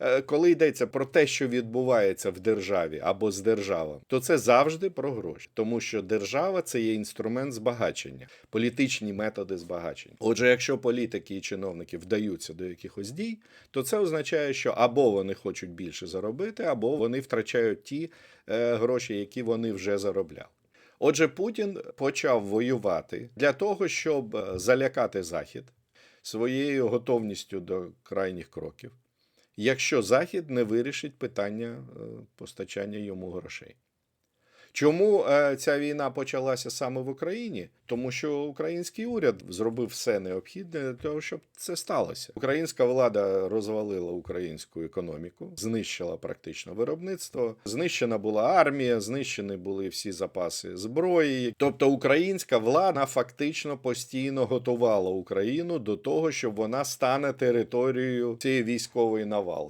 Е, Коли йдеться про те, що відбувається в державі або з державами, то це завжди про гроші, тому що держава це є інструмент збагачення, політичні методи збагачення. Отже, якщо політики і чиновники вдаються до якихось дій, то це означає, що або вони хочуть більше заробити, або вони втрачають ті е, гроші, які вони вже заробляли. Отже, Путін почав воювати для того, щоб е, залякати Захід своєю готовністю до крайніх кроків, якщо Захід не вирішить питання е, постачання йому грошей. Чому е, ця війна почалася саме в Україні? Тому що український уряд зробив все необхідне для того, щоб це сталося. Українська влада розвалила українську економіку, знищила практично виробництво, знищена була армія, знищені були всі запаси зброї. Тобто українська влада фактично постійно готувала Україну до того, щоб вона стане територією цієї військової навали.